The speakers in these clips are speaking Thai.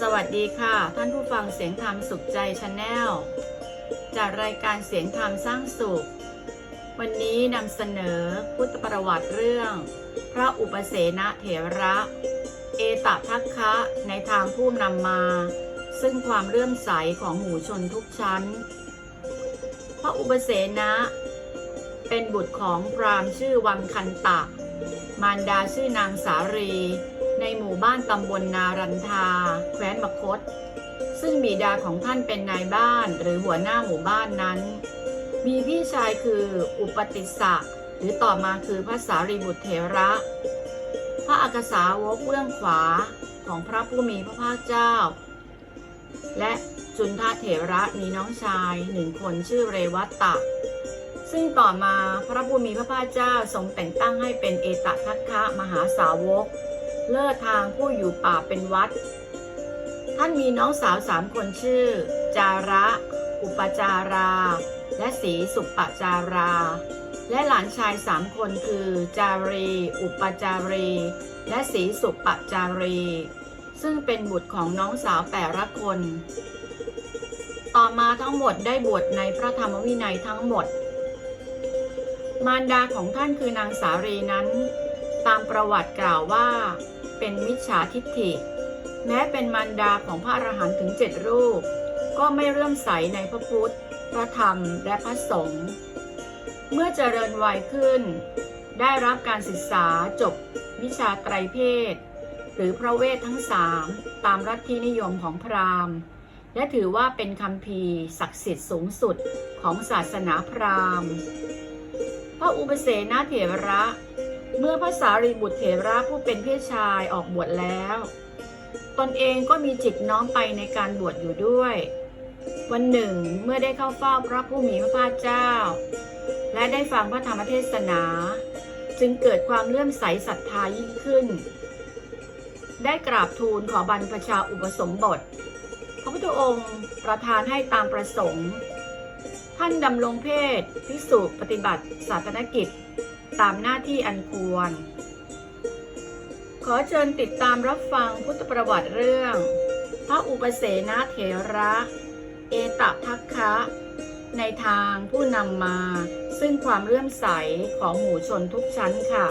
สวัสดีค่ะ ท่านผู้ฟังเสียงธรรมสุขใจชาแนลจากรายการเสียงธรรมสร้างสุข วันนี้นำเสนอพุทธประวัติเรื่อง พระอุปเสนเถระ เอตทัคคะในทางผู้นำมา ซึ่งความเลื่อมใสของหมู่ชนทุกชั้น พระอุปเสนะเป็นบุตรของพราหมณ์ชื่อวังคันตะ มารดาชื่อนางสารี ในหมู่บ้านตำบลนารันทา แคว้นมคต ซึ่งบิดาของท่านเป็นนายบ้านหรือหัวหน้าหมู่บ้านนั้น มีพี่ชายคืออุปติสสะหรือต่อมาคือพระสารีบุตรเถระ พระอักษาวกเบื้องขวาของพระผู้มีพระภาคเจ้า และจุนทะเถระมีน้องชายหนึ่งคนชื่อเรวัตตะ ซึ่งต่อมาพระผู้มีพระภาคเจ้าทรงแต่งตั้งให้เป็นเอตทัคคะมหาสาวก เลิศทางผู้อยู่ป่าเป็นวัด ท่านมีน้องสาวสามคนชื่อ จาระ อุปจารา และสีสุปจารา และหลานชายสามคนคือ จารี อุปจารี และสีสุปจารี ซึ่งเป็นบุตรของน้องสาวแต่ละคน ต่อมาทั้งหมดได้บวชในพระธรรมวินัยทั้งหมด มารดาของท่านคือนางสารีนั้น ตามประวัติกล่าวว่า เป็นมิจฉาทิฏฐิ แม้เป็นมารดาของพระอรหันต์ถึงเจ็ดรูป ก็ไม่เรื่มใสในพระพุทธ พระธรรมและพระสงฆ์เมื่อเจริญวัยขึ้น ได้รับการศึกษาจบวิชาไตรเพศ หรือพระเวททั้งสามตามรัฐที่นิยมของพราหมณ์ และถือว่าเป็นคำพีศักดิ์สิทธิ์สูงสุดของศาสนาพราหมณ์ พระอุปเสนาเถระ เมื่อพระสารีบุตรเถระผู้เป็นเพี่ชายออกบวชแล้ว ตนเองก็มีจิตน้อมไปในการบวชอยู่ด้วย วันหนึ่งเมื่อได้เข้าเฝ้าพระผู้มีพระภาคเจ้า และได้ฟังพระธรรมเทศนา จึงเกิดความเลื่อมใสศรัทธายิ่งขึ้น ได้กราบทูลขอบรรพชาอุปสมบท พระพุทธองค์ประทานให้ตามประสงค์ ท่านดำรงเพศพิสูจปฏิบัติศาสนกิจ ตามหน้าที่อันควร ขอเชิญติดตามรับฟังพุทธประวัติเรื่อง พระอุปเสนาเถระ เอตทัคคะ ในทางผู้นำมา ซึ่งความเลื่อมใสของหมู่ชนทุกชั้นค่ะ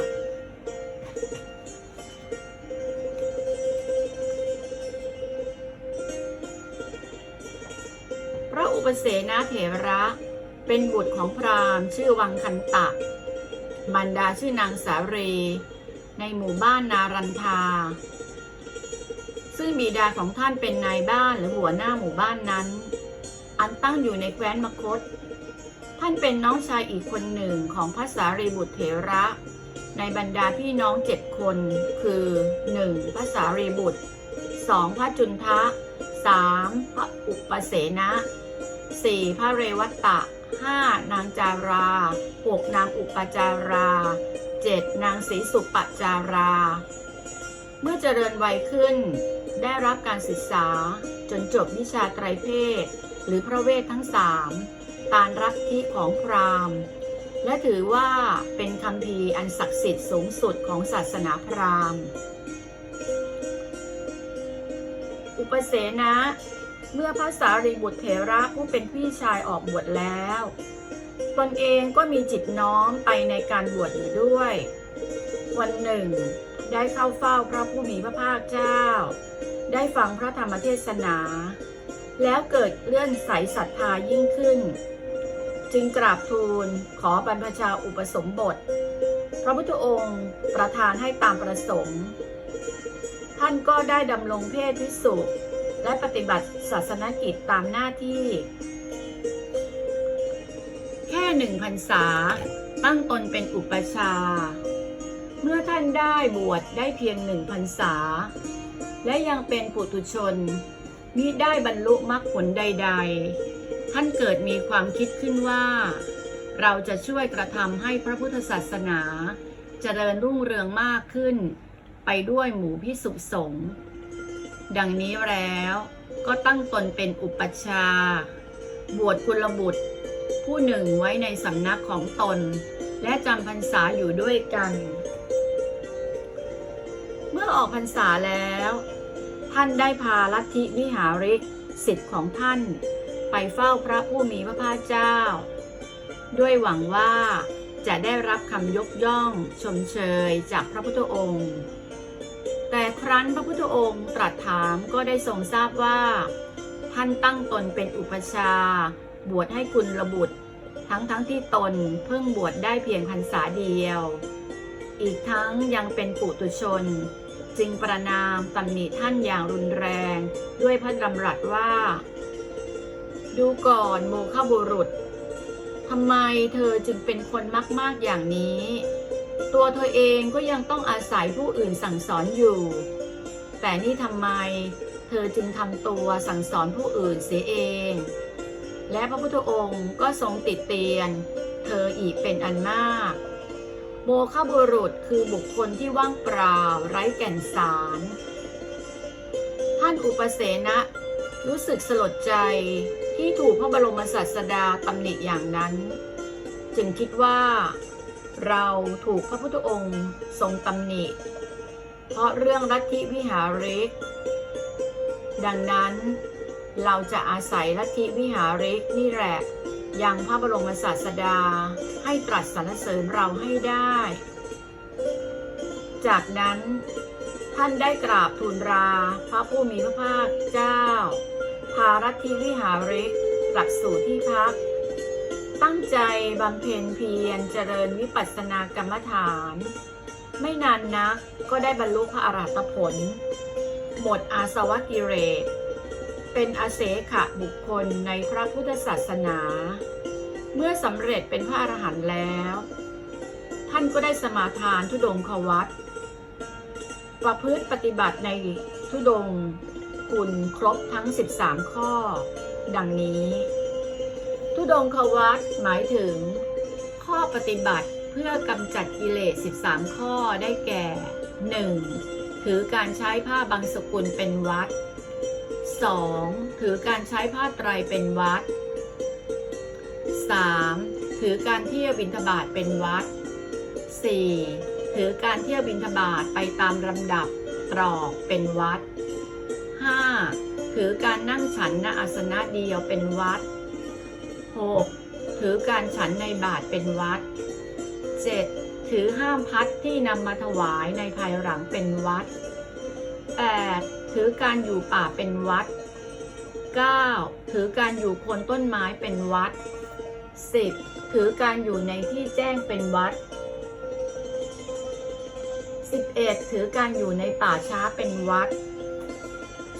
พระอุปเสนาเถระ เป็นบุตรของพราหมณ์ชื่อวังคันตะ บรรดาชื่อนางสาเร ในหมู่บ้านนารันทา ซึ่งบิดาของท่านเป็นนายบ้านหรือหัวหน้าหมู่บ้านนั้น อันตั้งอยู่ในแคว้นมคต ท่านเป็นน้องชายอีกคนหนึ่งของพระสารีบุตรเถระ ในบรรดาพี่น้องเจ็ดคน คือ 1. พระสารีบุตร 2. พระจุนทะ 3. พระอุปเสนะ 4. พระเรวัตตะ 5. นางจารา 6. นางอุปจารา 7. นางศรีสุปจารา เมื่อเจริญวัยขึ้น ได้รับการศึกษาจนจบวิชาไตรเพศ หรือพระเวททั้งสามตามรักทิของพราหมณ์ และถือว่าเป็นคำพีร์อันศักดิ์สิทธิ์สูงสุดของศาสนาพราหมณ์ อุปเสนะ เมื่อพระสารีบุตรเถระผู้เป็นพี่ชายออกบวชแล้ว ตนเองก็มีจิตน้อมไปในการบวชอยู่ด้วย วันหนึ่ง ได้เข้าเฝ้าพระผู้มีพระภาคเจ้า ได้ฟังพระธรรมเทศนา แล้วเกิดเลื่อนใสศรัทธายิ่งขึ้น จึงกราบทูลขอบรรพชาอุปสมบท พระพุทธองค์ประทานให้ตามประสงค์ ท่านก็ได้ดำรงเพศพิสุ และปฏิบัติศาสนกิจตามหน้าที่ แค่หนึ่งพรรษา ตั้งตนเป็นอุปชา เมื่อท่านได้บวชได้เพียงหนึ่งพรรษา และยังเป็นปุถุชนมิได้บรรลุมรรคผลใด ๆ ท่านเกิดมีความคิดขึ้นว่า เราจะช่วยกระทำให้พระพุทธศาสนาเจริญรุ่งเรืองมากขึ้น ไปด้วยหมู่พิสุสงฆ์ ดังนี้แล้วก็ตั้งตนเป็นอุปชา บวชกุลบุตร ผู้หนึ่งไว้ในสำนักของตน และจำพรรษาอยู่ด้วยกัน เมื่อออกพรรษาแล้ว ท่านได้พาลัทธิวิหาริกสิทธิ์ของท่าน ไปเฝ้าพระผู้มีพระภาคเจ้า ด้วยหวังว่าจะได้รับคำยกย่องชมเชยจากพระพุทธองค์ แต่ครั้นพระพุทธองค์ตรัสถามก็ได้ทรงทราบว่า ท่านตั้งตนเป็นอุปชา บวชให้คุณระบุตร ทั้งทั้งที่ตนเพิ่งบวชได้เพียงพรรษาเดียว อีกทั้งยังเป็นปุตุชน จึงประนามตำหนิท่านอย่างรุนแรงด้วยพระดำรัสว่า ดูก่อนโมฆะบุรุษทำไมเธอจึงเป็นคนมาก ๆ อย่างนี้ ตัวเธอเองก็ยังต้องอาศัยผู้อื่นสั่งสอนอยู่ แต่นี่ทำไมเธอจึงทำตัวสั่งสอนผู้อื่นเสียเอง และพระพุทธองค์ก็ทรงติดเตียน เธออีกเป็นอันมาก โมฆะบุรุษคือบุคคลที่ว่างเปล่าไร้แก่นสาร ท่านอุปเสนะรู้สึกสลดใจที่ถูกพระบรมศาสดาตำหนิอย่างนั้น จึงคิดว่า เราถูกพระพุทธองค์ทรงตำหนิ เพราะเรื่องลัทธิวิหาริก ดังนั้นเราจะอาศัยลัทธิวิหาริกนี่แหละยังพระบรมศาสดาให้ตรัสสรรเสริญเราให้ได้ จากนั้นท่านได้กราบทูลราพระผู้มีพระภาคเจ้า พารัตทิวิหาริกกลับสู่ที่พัก ตั้งใจบำเพ็ญเพียรเจริญวิปัสสนากรรมฐาน ไม่นานนักก็ได้บรรลุพระอรหัตผล หมดอาสวะกิเลสเป็นอาเสขะบุคคลในพระพุทธศาสนา เมื่อสำเร็จเป็นพระอรหันต์แล้ว ท่านก็ได้สมาทานทุดงควัตประพฤติปฏิบัติในทุดงค์คุณครบทั้ง 13 ข้อ ดังนี้ ทุดงควัตหมายถึง ข้อปฏิบัติเพื่อกำจัดกิเลส 13 ข้อได้แก่ 1. ถือการใช้ผ้าบางสกุลเป็นวัด 2. ถือการใช้ผ้าไตรเป็นวัด 3. ถือการเที่ยวบิณฑบาตเป็นวัด 4. ถือการเที่ยวบิณฑบาตไปตามลำดับตรอกเป็นวัด 5. ถือการนั่งฉันณอาสนะเดียวเป็นวัด 6. ถือการฉันในบาทเป็นวัด 7. ถือห้ามพัดที่นำมาถวายในภายหลังเป็นวัด 8. ถือการอยู่ป่าเป็นวัด 9. ถือการอยู่โคนต้นไม้เป็นวัด 10. ถือการอยู่ในที่แจ้งเป็นวัด 11. ถือการอยู่ในป่าช้าเป็นวัด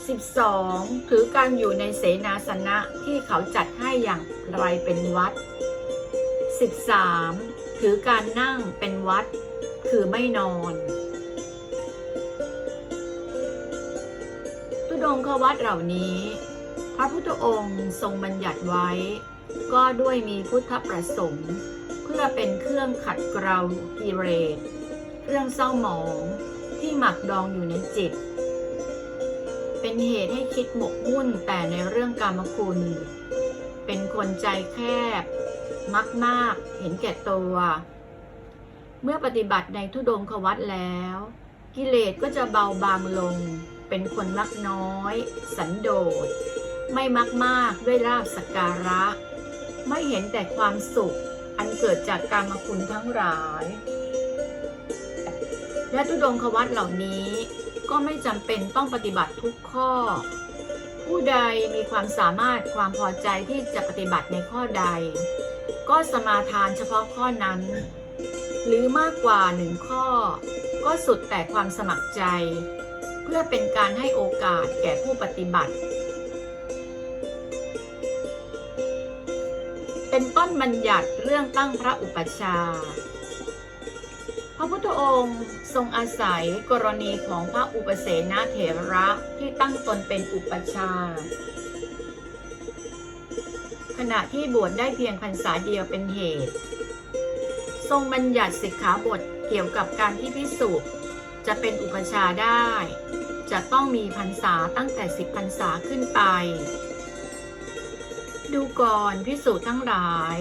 12. ถือการอยู่ในเสนาสนะที่เขาจัดให้อย่างไรเป็นวัด 13. ถือการนั่งเป็นวัด คือไม่นอนทุดงควัดเหล่านี้ พระพุทธองค์ทรงบัญญัติไว้ ก็ด้วยมีพุทธประสงค์เพื่อเป็นเครื่องขัดเกลากิเลสเครื่องเศร้าหมองที่หมักดองอยู่ในจิต เป็นเหตุให้คิดหมกมุ่นแต่ในเรื่องกรรมคุณ เป็นคนใจแคบ มักมากเห็นแก่ตัว เมื่อปฏิบัติในทุดงควัตแล้ว กิเลสก็จะเบาบางลง เป็นคนมักน้อย สันโดษ ไม่มักมากด้วยลาบสกการะ ไม่เห็นแต่ความสุขอันเกิดจากกรรมคุณทั้งหลาย และทุดงควัตเหล่านี้ ก็ไม่จำเป็นต้องปฏิบัติทุกข้อ ผู้ใดมีความสามารถความพอใจที่จะปฏิบัติในข้อใด ก็สมาทานเฉพาะข้อนั้น หรือมากกว่าหนึ่งข้อ ก็สุดแต่ความสมัครใจ เพื่อเป็นการให้โอกาสแก่ผู้ปฏิบัติ เป็นต้นบัญญัติเรื่องตั้งพระอุปชฌา พระพุทธองค์ทรงอาศัยกรณีของพระอุปเสนาเถระที่ตั้งตนเป็นอุปชา ขณะที่บวชได้เพียงพรรษาเดียวเป็นเหตุ ทรงบัญญัติสิกขาบทเกี่ยวกับการที่พิสูจน์จะเป็นอุปชาได้ จะต้องมีพรรษาตั้งแต่สิบพรรษาขึ้นไป ดูก่อนพิสูจน์ทั้งหลาย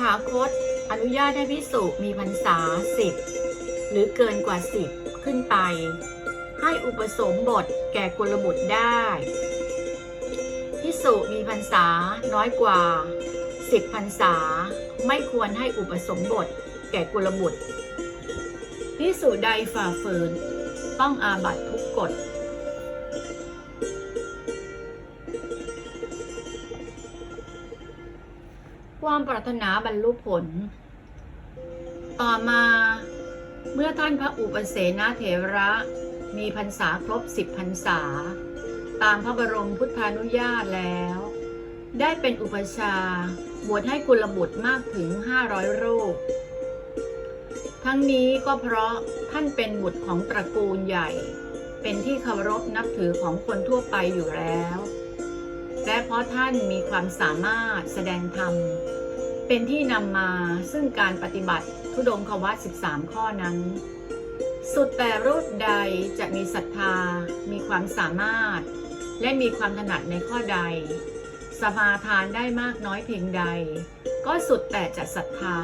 ถาคต อนุญาตให้พิสุมีพรรษาสิบหรือเกินกว่าสิบขึ้นไป ให้อุปสมบทแก่กุลบุตรได้พิสุมีพรรษาน้อยกว่าสิบพรรษา ไม่ควรให้อุปสมบทแก่กุลบุตรพิสุใดฝ่าฝืนต้องอาบัตทุกกฎ ปรารถนาบรรลุผล ต่อมาเมื่อท่านพระอุปเสนาเถระมีพรรษาครบสิบพรรษา ตามพระบรมพุทธานุญาตแล้ว ได้เป็นอุปชาบวชให้กุลบุตรมากถึง 500 รูป ทั้งนี้ก็เพราะท่านเป็นบุตรของตระกูลใหญ่ เป็นที่เคารพนับถือของคนทั่วไปอยู่แล้ว และเพราะท่านมีความสามารถแสดงธรรม เป็นที่นำมาซึ่งการปฏิบัติทุดงควัต13 ข้อนั้น สุดแต่รูปใดจะมีศรัทธา มีความสามารถ และมีความถนัดในข้อใด สมาทานได้มากน้อยเพียงใด ก็สุดแต่จะศรัทธา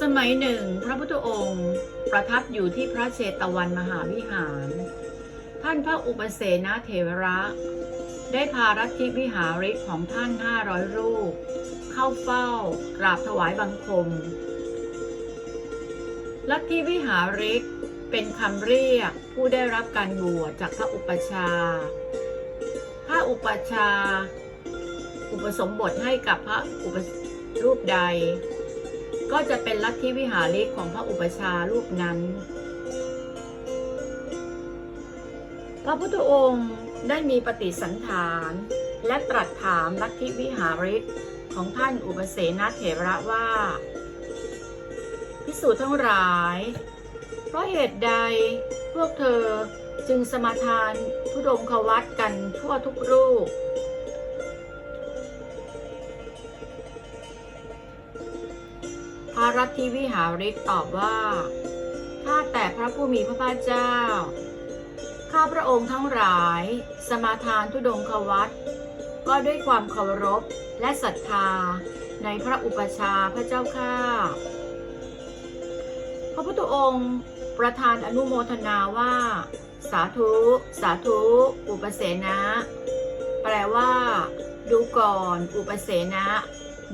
สมัยหนึ่ง พระพุทธองค์ประทับอยู่ที่พระเชตวันมหาวิหาร ท่านพระอุปเสนาเถระ ได้พารัฐิวิหาริกของท่านห้าร้อยรูป เข้าเฝ้ากราบถวายบังคม ลัทธิวิหาริกเป็นคำเรียกผู้ได้รับการบวชจากพระอุปชาย์ถ้าอุปชา อุปสมบทให้กับพระอุปรูปใด ก็จะเป็นลัทธิวิหาริกของพระอุปชารูปนั้น พระพุทธองค์ได้มีปฏิสันฐานและตรัสถามลัทธิวิหาริก ของท่านอุปเสนาเถระว่า พิสูจน์ทั้งหลาย เพราะเหตุใดพวกเธอจึงสมาทานทุดงควัตกันทั่วทุกรูป พระรัตทิวิหาริกตอบว่าถ้าแต่พระผู้มีพระภาคเจ้า ข้าพระองค์ทั้งหลาย สมาทานทุดงควัต ก็ด้วยความเคารพและศรัทธาในพระอุปชาพระเจ้าข้าพระพุทธองค์ประทานอนุโมทนาว่า สาธุ สาธุ อุปเสนะ แปลว่า ดูก่อน อุปเสนะ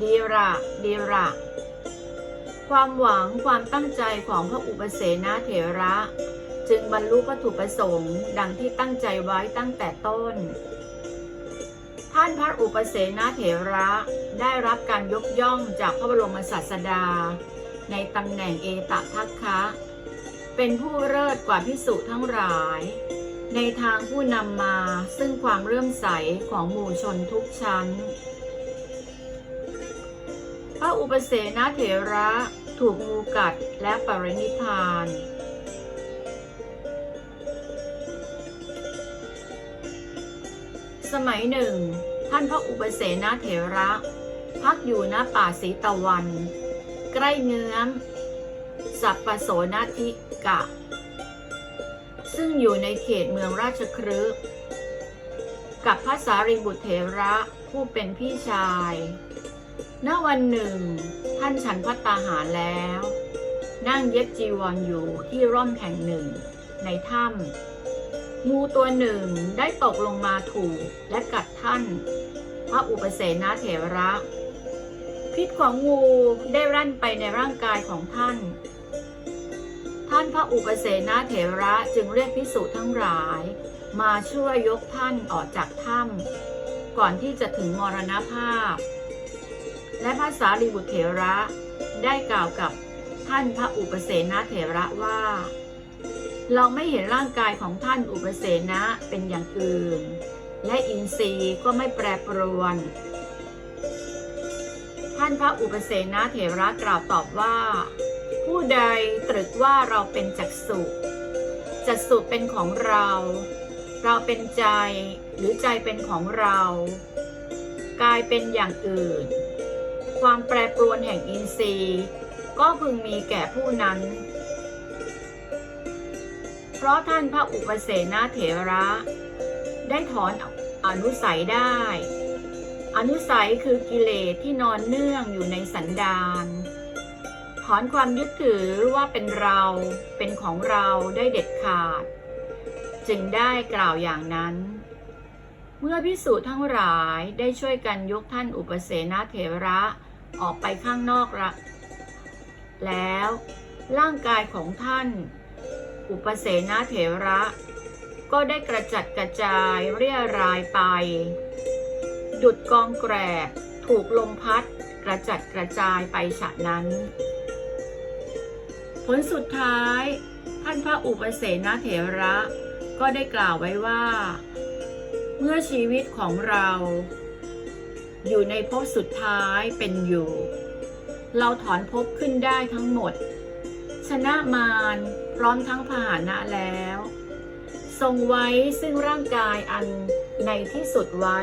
ดีระดีระความหวังความตั้งใจของพระอุปเสนาเถระ จึงบรรลุวัตถุประสงค์ ดังที่ตั้งใจไว้ตั้งแต่ต้น ท่านพระอุปเสนาเถระได้รับการยกย่องจากพระบรมศาสดา ในตำแหน่งเอตทัคคะ เป็นผู้เลิศกว่าพิสุทั้งหลาย ในทางผู้นำมาซึ่งความเลื่มใสของหมู่ชนทุกชั้น พระอุปเสนาเถระถูกงูกัดและปรินิพานสมัยหนึ่ง ท่านพระอุปเสนเถระ พักอยู่ณป่าสีตะวัน ใกล้เงื้อมสัปปโสนธิกะ ซึ่งอยู่ในเขตเมืองราชครึกกับพระสารีบุตรเถระผู้เป็นพี่ชายณวันหนึ่ง ท่านฉันพัตตาหารแล้ว นั่งเย็บจีวรออยู่ที่ร่มแห่งหนึ่งในถ้ำ งูตัวหนึ่งได้ตกลงมาถูกและกัดท่าน พระอุปเสนาเถระ พิษของงูได้รั่นไปในร่างกายของท่าน ท่านพระอุปเสนาเถระจึงเรียกพิสุทั้งหลาย มาช่วยยกท่านออกจากถ้ำก่อนที่จะถึงมรณภาพ และพระสารีบุตรเถระได้กล่าวกับท่านพระอุปเสนาเถระว่า เราไม่เห็นร่างกายของท่านอุปเสนะเป็นอย่างอื่น และอินทรีย์ก็ไม่แปรปรวน ท่านพระอุปเสนาเถระกล่าวตอบว่า ผู้ใดตรึกว่าเราเป็นจักสุจักสุเป็นของเรา เราเป็นใจหรือใจเป็นของเรา กายเป็นอย่างอื่น ความแปรปรวนแห่งอินทรีย์ ก็พึงมีแก่ผู้นั้น ราะท่านพระอุปเสนาเถระ ได้ถอนอนุสัยได้ อนุสัยคือกิเลสที่นอนเนื่องอยู่ในสันดานถอนความยึดถือว่าเป็นเราเป็นของเราได้เด็ดขาด จึงได้กล่าวอย่างนั้น เมื่อพิสูจน์ทั้งหลายได้ช่วยกันยกท่านอุปเสนาเถระออกไปข้างนอกละแล้วร่างกายของท่าน อุปเสนาเถระ ก็ได้กระจัดกระจายเรียรายไป ดุดกองแกรบถูกลมพัดกระจัดกระจายไปฉะนั้น ผลสุดท้าย ท่านพระอุปเสนาเถระก็ได้กล่าวไว้ว่า เมื่อชีวิตของเรา อยู่ในภพสุดท้ายเป็นอยู่ เราถอนภพขึ้นได้ทั้งหมด ชนะมาร พร้อมทั้งพาหนะแล้ว ทรงไว้ซึ่งร่างกายอันในที่สุดไว้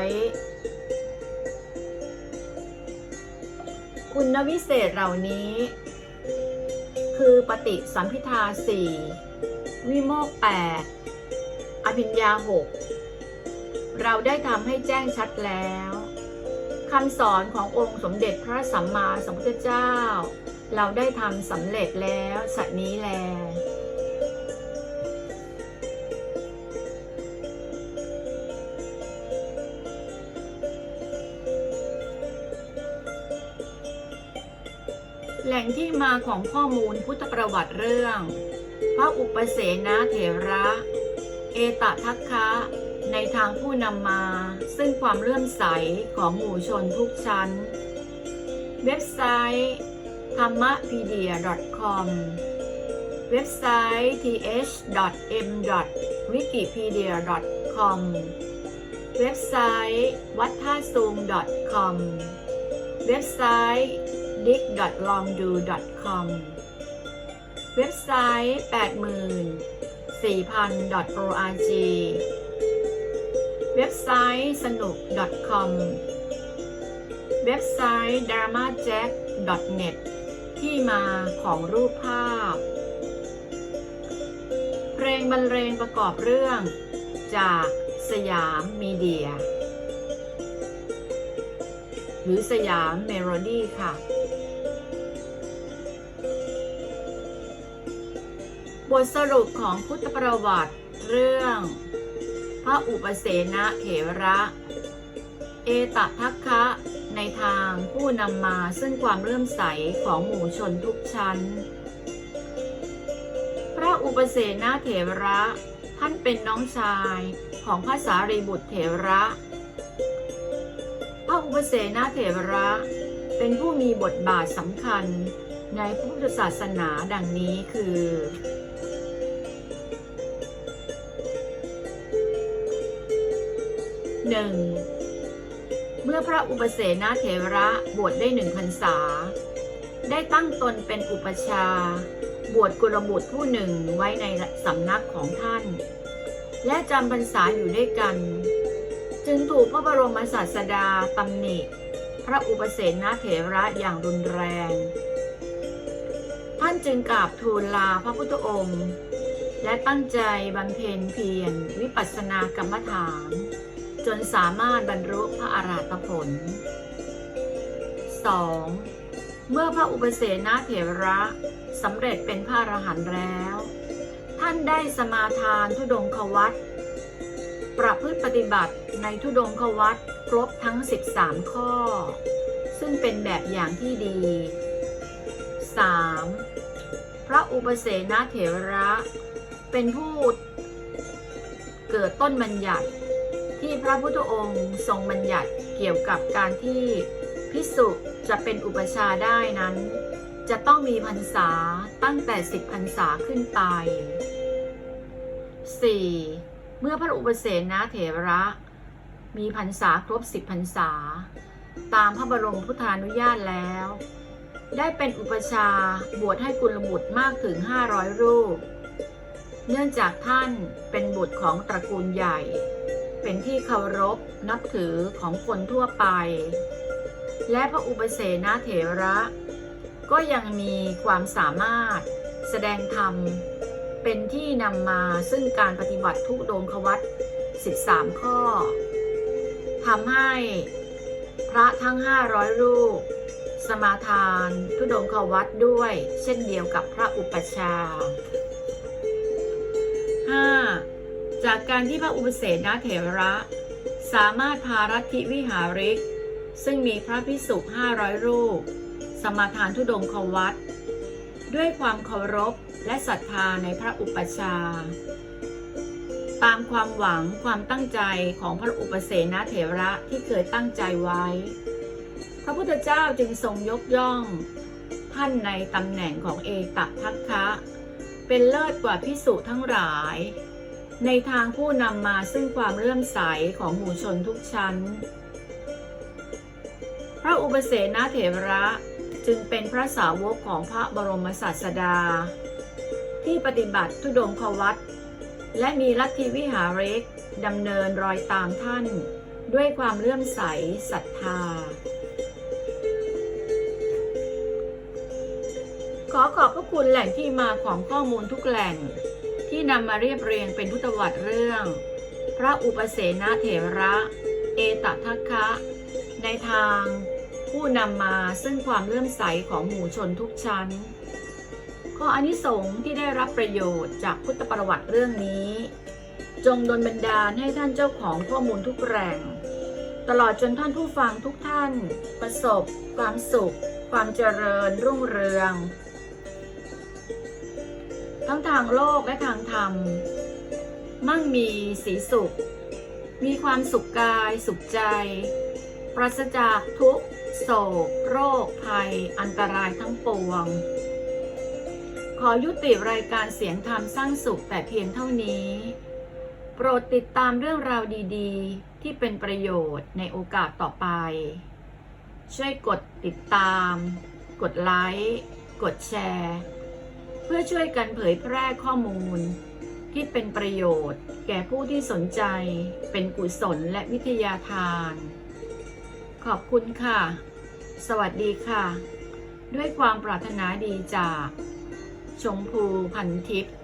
คุณวิเศษเหล่านี้ คือปฏิสัมพิทาสี่วิโมกแปดอภิญญาหกเราได้ทำให้แจ้งชัดแล้วคำสอนขององค์สมเด็จพระสัมมาสัมพุทธเจ้า เราได้ทำสำเร็จแล้วสัตนี้แล ล่งที่มาของข้อมูลพุทธประวัติเรื่อง พระอุปเสนาเถระ เอตทัคคะ ในทางผู้นำมา ซึ่งความเลื่อมใสของหมู่ชนทุกชั้น เว็บไซต์ธรรม p e d i a com เว็บไซต์ th.m.wikipedia.com เว็บไซต์วัดท่าซูง .com เว็บไซต์ d i c l o n g d o c o m เว็บไซต์ 84,000.org เว็บไซต์สนุก .com เว็บไซต์ dramajack.net ที่มาของรูปภาพ เพลงบรรเลงประกอบเรื่อง จากสยามมีเดีย หรือสยามเมโลดี้ค่ะ บทสรุปของพุทธประวัติเรื่อง พระอุปเสนะเถระ เอตทัคคะในทางผู้นำมาซึ่งความเลื่อมใสของหมู่ชนทุกชั้น พระอุปเสนาเถระ ท่านเป็นน้องชายของพระสารีบุตรเถระ พระอุปเสนาเถระเป็นผู้มีบทบาทสำคัญในพุทธศาสนาดังนี้คือ หนึ่งเมื่อพระอุปเสนาเถระบวชได้หนึ่งพรรษา ได้ตั้งตนเป็นอุปชา บวชกุลบุตรผู้หนึ่งไว้ในสำนักของท่าน และจำพรรษาอยู่ด้วยกัน จึงถูกพระบรมศาสดาตำหนิ พระอุปเสนาเถระอย่างรุนแรง ท่านจึงกราบทูลลาพระพุทธองค์และตั้งใจบำเพ็ญเพียรวิปัสสนากรรมฐาน จนสามารถบรรลุพระอาราตผล 2. เมื่อพระอุปเสนาเถระสำเร็จเป็นพระอรหันต์แล้ว ท่านได้สมาทานทุดงควัตประพฤติปฏิบัติในทุดงควัตครบทั้ง 13 ข้อ ซึ่งเป็นแบบอย่างที่ดี 3. พระอุปเสนาเถระ เป็นผู้เกิดต้นบัญญัติ ที่พระพุทธองค์ทรงบัญญัติเกี่ยวกับการที่พิสุจะเป็นอุปชาได้นั้น จะต้องมีพรรษาตั้งแต่สิบพรรษาขึ้นไป 4. เมื่อพระอุปเสนาเถระ มีพรรษาครบสิบพรรษา ตามพระบรมพุทธานุญาตแล้ว ได้เป็นอุปชาบวชให้กุลบุตรมากถึง 500 รูป เนื่องจากท่านเป็นบุตรของตระกูลใหญ่ เป็นที่เคารพนับถือของคนทั่วไป และพระอุปเสนาเถระ ก็ยังมีความสามารถแสดงธรรม เป็นที่นำมาซึ่งการปฏิบัติทุดงควัต13 ข้อทำให้พระทั้ง 500 รูป สมาทานทุดงควัตด้วย เช่นเดียวกับพระอุปชา 5. จากการที่พระอุปเสนเถระ สามารถพารัติวิหาริก ซึ่งมีพระพิสุห้าร้อยรูป สมาทานทุดงควัตด้วยความเคารพและศรัทธาในพระอุปชา ตามความหวังความตั้งใจของพระอุปเสนเถระที่เคยตั้งใจไว้ พระพุทธเจ้าจึงทรงยกย่อง ท่านในตำแหน่งของเอตทัคคะ เป็นเลิศกว่าพิสุทั้งหลาย ในทางผู้นำมาซึ่งความเลื่อมใสของหมู่ชนทุกชั้น พระอุปเสนเถระจึงเป็นพระสาวกของพระบรมศาสดา ที่ปฏิบัติทุดงควัตและมีลัทธิวิหาริกดำเนินรอยตามท่าน ด้วยความเลื่อมใสศรัทธา ขอขอบพระคุณแหล่งที่มาของข้อมูลทุกแหล่ง ที่นำมาเรียบเรียงเป็นพุทธวัตรเรื่อง พระอุปเสนเถระ เอตทัคคะ ในทางผู้นำมาซึ่งความเลื่อมใสของหมู่ชนทุกชั้น ข้ออนิสงส์ที่ได้รับประโยชน์จากพุทธประวัติเรื่องนี้ จงดลบันดาลให้ท่านเจ้าของข้อมูลทุกแหล่งตลอดจนท่านผู้ฟังทุกท่าน ประสบ ความสุข ความเจริญรุ่งเรือง ทั้งทางโลกและทางธรรม มั่งมีสีสุข มีความสุขกายสุขใจ ปราศจากทุกโศก โรคภัย อันตรายทั้งปวง ขอยุติรายการเสียงธรรมสร้างสุขแต่เพียงเท่านี้ โปรดติดตามเรื่องราวดีๆ ที่เป็นประโยชน์ในโอกาสต่อไป ช่วยกดติดตาม กดไลค์ กดแชร์ เพื่อช่วยกันเผยแพร่ข้อมูล ที่เป็นประโยชน์ แก่ผู้ที่สนใจ เป็นกุศลและวิทยาทาน ขอบคุณค่ะ สวัสดีค่ะ ด้วยความปรารถนาดีจาก ชมพูพันทิพย์